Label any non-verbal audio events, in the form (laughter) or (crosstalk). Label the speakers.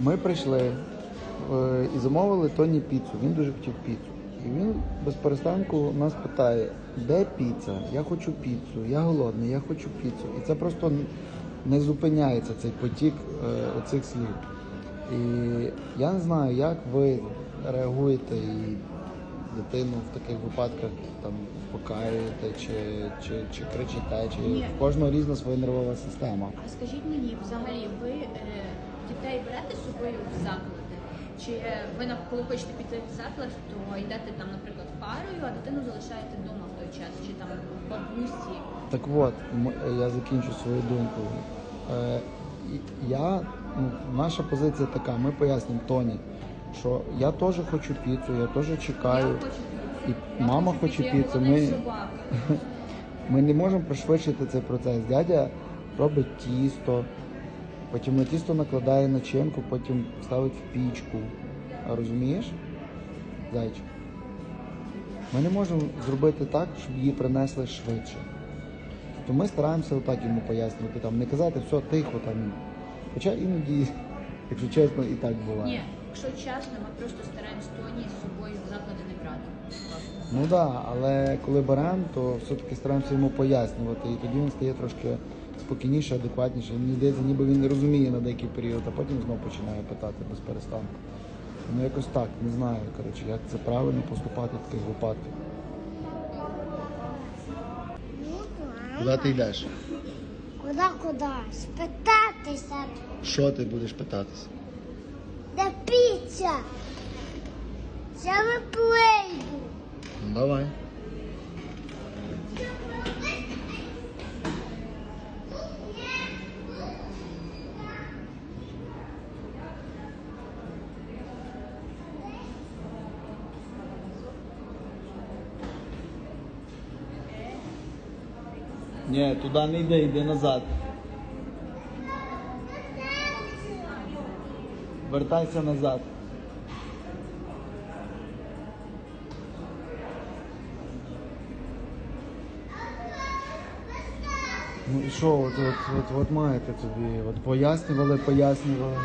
Speaker 1: Ми прийшли е, і замовили Тоні піцу. Він дуже хотів піцу. І він без перестанку нас питає, де піца? Я хочу піцу, я голодний, я хочу піцу. І це просто не зупиняється цей потік е, оцих слів. І я не знаю, як ви реагуєте і дитину в таких випадках там впокаюєте, чи, чи, чи кричите, чи в кожного різна своя нервова система.
Speaker 2: А скажіть мені, взагалі, ви дітей берете з собою в заклади? Чи ви коли хочете піти в заклад, то йдете там, наприклад, парою, а дитину залишаєте вдома в той час, чи там бабусі?
Speaker 1: Так от, я закінчу свою думку. Е, я, ну, наша позиція така, ми пояснимо Тоні, що я теж хочу піцу, я теж чекаю.
Speaker 2: Я хочу піцу.
Speaker 1: І мама хоче
Speaker 2: піцу,
Speaker 1: Ми, (laughs) ми не можемо пришвидшити цей процес. Дядя робить тісто, потім на тісто накладає начинку, потім ставить в пічку. Розумієш? Зайчик. Ми не можемо зробити так, щоб її принесли швидше. Тобто ми стараємося отак йому пояснювати, там, не казати все тихо там. Хоча іноді, якщо чесно, і так буває.
Speaker 2: Ні, якщо чесно, ми просто стараємось Тоні з собою в заклади не брати.
Speaker 1: Ну так, да, але коли беремо, то все-таки стараємося йому пояснювати, і тоді він стає трошки спокійніше, адекватніше. Мені здається, ніби він не розуміє на деякий період, а потім знову починає питати без перестанку. Ну якось так, не знаю, коротше, як це правильно поступати в таких випадках. Куди ти йдеш?
Speaker 3: Куда куди? Спитатися,
Speaker 1: Що ти будеш питатися?
Speaker 3: де піця? Я виплейду.
Speaker 1: Давай. Не, туда не йде, йде назад. Въртай назад. Ну і що, от, от, от, от маєте тобі, от пояснювали, пояснювали.